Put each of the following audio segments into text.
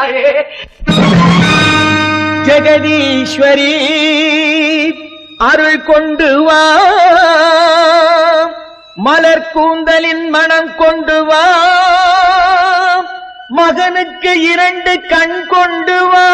தாயே. ஜெகதீஸ்வரி அருள் கொண்டு வா. மலர் கூந்தலின் மனம் கொண்டு வா. மகனுக்கு இரண்டு கண் கொண்டு வா.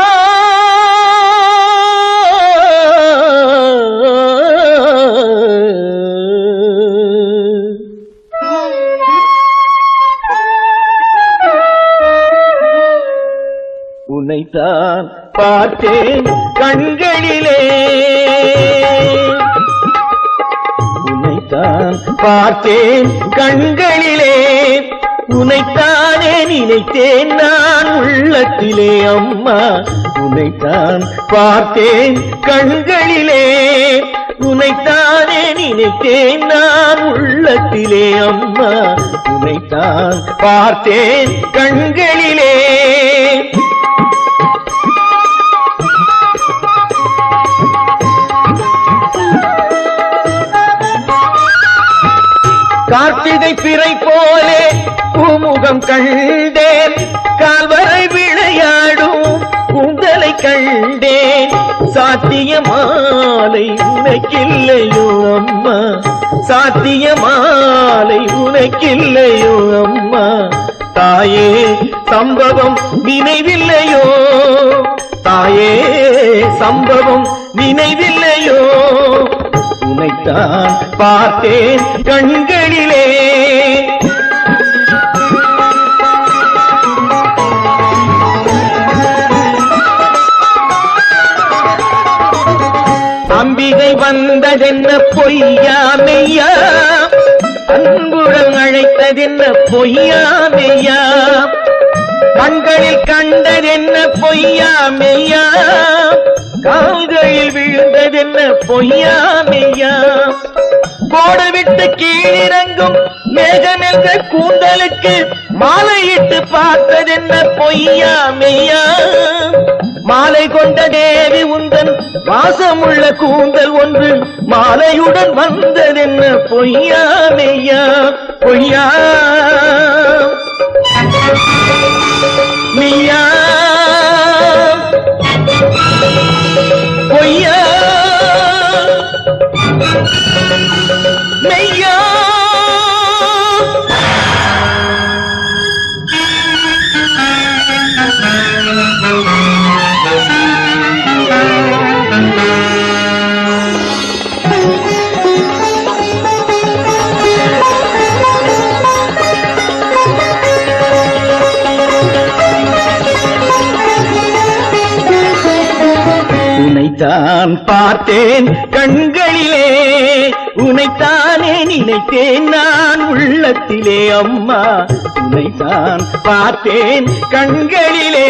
நினைத்தான் பார்த்தேன் கண்களிலே. உன்னைத்தான் பார்த்தேன் கண்களிலே. உனைத்தானே நினைத்தேன் நான் உள்ளத்திலே அம்மா. உனைத்தான் பார்த்தேன் கண்களிலே. உனைத்தானே நினைத்தேன் நான் உள்ளத்திலே அம்மா. உனைத்தான் பார்த்தேன் கண்களிலே. கார்த்திகை பிறை போலே பூமுகம் கண்டேன். கால்வரை விளையாடும் உங்களை கண்டேன். சாத்திய மாலை உனக்கில்லையோ அம்மா. சாத்திய மாலை உனக்கில்லையோ அம்மா. தாயே சம்பவம் நினைவில்லையோ? தாயே சம்பவம் நினைவில்லையோ? தான் பார்த்தேன் கண்களிலே. அம்பிகை வந்ததென்ன பொய்யா மெய்யா? அன்புடன் அழைத்ததென்ன பொய்யா மெய்யா? கண்களில் கண்டதென்ன பொய்யா மெய்யா? விழுந்ததென்ன பொய்யா மெய்யா கோடு விட்டு கீழிறங்கும் மேகம் என்ற கூந்தலுக்கு மாலையிட்டு பார்த்ததென்ன பொய்யா மெய்யா மாலை கொண்ட தேவி உந்தன் வாசமுள்ள கூந்தல் ஒன்று மாலையுடன் வந்ததென்ன பொய்யா மெய்யா பொய்யா உன்னைத்தான் பார்த்தேன் கண்களிலே. உனைத்தானே நினைத்தேன் நான் உள்ளத்திலே அம்மா. உனைத்தான் பார்த்தேன் கண்களிலே.